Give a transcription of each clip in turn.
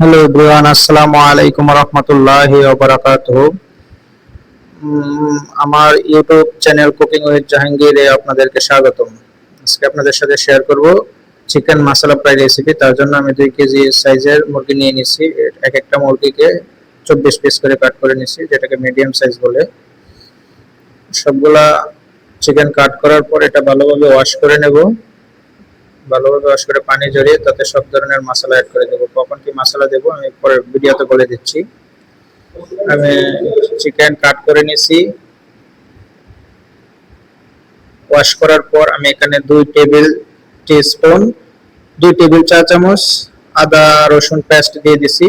Hello everyone, আসসালামু আলাইকুম রহমতুল্লাহি আমার ইউটিউব চ্যানেল কুকিং উইথ জাহাঙ্গীরে আপনাদেরকে স্বাগতম। আজকে আপনাদের সাথে শেয়ার করব চিকেন মশলা ফ্রাই রেসিপি তার জন্য আমি দুই কেজি সাইজের মুরগি নিয়ে নিছি। এক একটা মুরগিকে চব্বিশ পিস করে কাট করে নিছি, যেটাকে মিডিয়াম সাইজ বলে। সবগুলা চিকেন কাট করার পর এটা ভালোভাবে ওয়াশ করে নেব। ভালোভাবে ওয়াশ করে পানি জড়িয়ে তাতে সব ধরনের মশলা অ্যাড করে দেবো। কখন কি মশলা দেবো আমি পরে ভিডিওতে বলে দিচ্ছি। আমি চিকেন কাট করে নিছি। ওয়াশ করার পর আমি এখানে দুই টেবিল স্পুন দুই টেবিল চা চামচ, আদা, রসুন পেস্ট দিয়ে দিছি।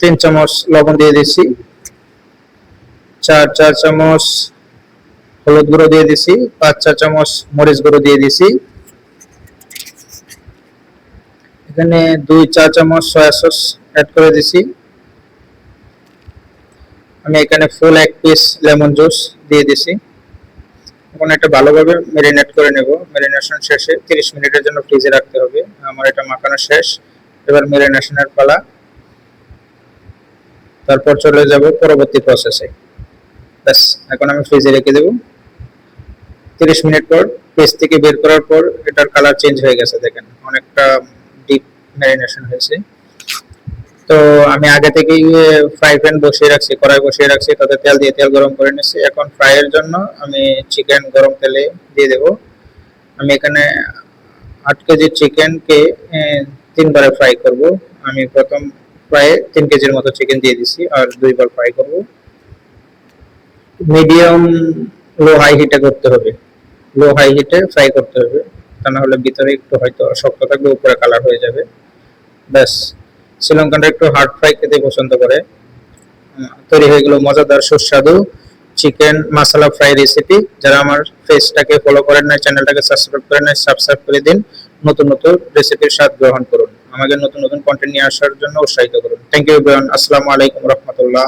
তিন চামচ লবণ দিয়ে দিছি। চার চার চামচ হলুদ গুঁড়ো দিয়ে দিছি, পাঁচ চা চামচ মরিচ গুঁড়ো দিয়ে দিছি। এখানে দুই চা চামচ সয়া সস অ্যাড করে দিছি। আমি এখানে ফুল এক পিস লেমন জুস দিয়ে দিছি। এখন এটা ভালোভাবে ম্যারিনেট করে নেব। ম্যারিনেশন শেষে তিরিশ মিনিটের জন্য ফ্রিজে রাখতে হবে। আমার এটা মাখানো শেষ। এবার ম্যারিনেশনের পালা। তারপর চলে যাব পরবর্তী প্রসেসে ব্যাস, এখন আমি ফ্রিজে রেখে দেবো। তিরিশ মিনিট পর ফ্রিজ থেকে বের করার পর এটার কালার চেঞ্জ হয়ে গেছে, দেখেন। অনেকটা ডিপ ম্যারিনেশন হয়েছে। তো আমি আগে থেকেই ফ্রাই প্যান বসিয়ে রাখছি, কড়াই বসিয়ে রাখছি, তাতে তেল দিয়ে তেল গরম করে নিচ্ছি। এখন ফ্রাইয়ের জন্য আমি চিকেন গরম তেলে দিয়ে দেব। আমি এখানে আট কেজি চিকেনকে তিনবারে ফ্রাই করব। আমি প্রথম প্রায় তিন কেজির মতো চিকেন দিয়ে দিছি, আর দুইবার ফ্রাই করব। মিডিয়াম লো হাই হিটে করতে হবে। লো হাই হিটে ফ্রাই করতে হবে। তা না হলে ভিতরে একটু হয়তো শক্ত থাকবে, উপরে কালার হয়ে যাবে। ব্যাস, শ্রীলঙ্কানরা একটু হার্ড ফ্রাই খেতে পছন্দ করে। তৈরি হয়ে গেল মজাদার সুস্বাদু চিকেন মশলা ফ্রাই রেসিপি যারা আমার ফেসটাকে ফলো করেন না চ্যানেলটাকে সাবস্ক্রাইব করেন না সাবস্ক্রাইব করে দিন। নতুন নতুন রেসিপির স্বাদ গ্রহণ করুন। আমাকে নতুন নতুন কন্টেন্ট নিয়ে আসার জন্য উৎসাহিত করুন। থ্যাংক ইউ আসসালামু আলাইকুম রহমতুল্লাহ।